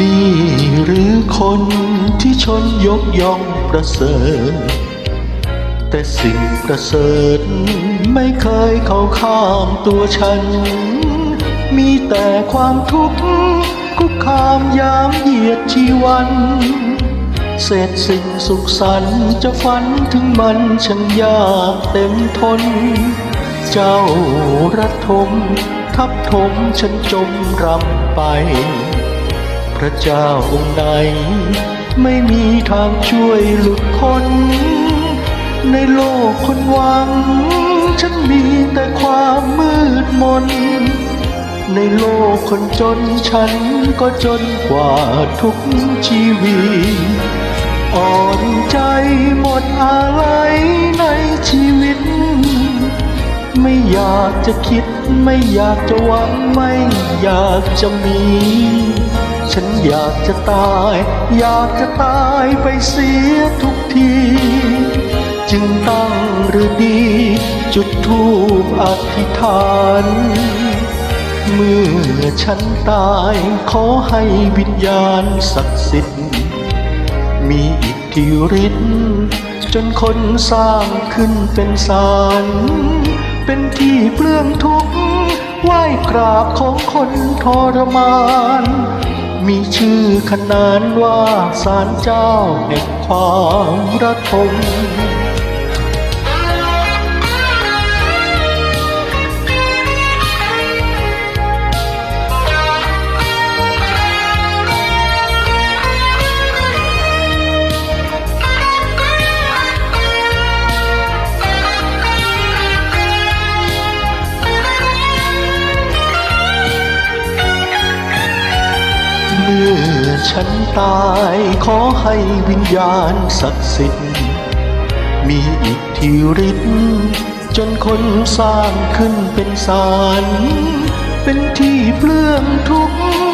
นี่หรือคนที่ชนยกย่องประเสริฐ แต่สิ่งประเสริฐไม่เคยเข้าข้ามตัวฉัน มีแต่ความทุกข์คุกคามยามเหยียดชีวันเศษสิ่งสุขสันต์จะฝันถึงมันช่างยากเต็มทน เจ้าระทมทับถมฉันจมรำไป พระเจ้าองค์ไหน ไม่มีทางช่วยหลุดพ้นในโลกคนหวัง ฉันมีแต่ความมืดมน ในโลกคนจนฉันก็จนกว่าทุกชีวิตอ่อนใจหมดอะไรในชีวิต ไม่อยากจะคิดไม่อยากจะหวังไม่ อยากจะมี ฉันอยากจะตาย อยากจะตายไปเสียทุกที จึงตั้งหรือดี จุดธูปอธิษฐาน เมื่อฉันตายขอให้วิญญาณศักดิ์สิทธิ์ มีอิทธิฤทธิ์จนคนสร้างขึ้นเป็นสารเป็นที่เปลื้องทุกข์ ไหว้กราบของคนทรมาน มีชื่อขนานว่าสารเจ้าแห่งความระทม มื่อฉันตายขอให้วิญญาณศักดิ์สิทธิ์มีอิทธิฤทธิ์จนคนสร้างขึ้นเป็นสารเป็นที่เปลื้องทุก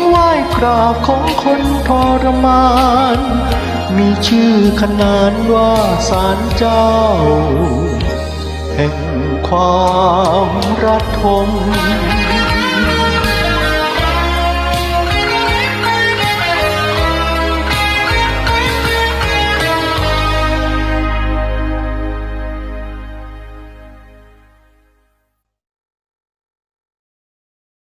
ไหว้กราบของคนทรมาน มีชื่อขนานว่าสารเจ้า แห่งความรักทม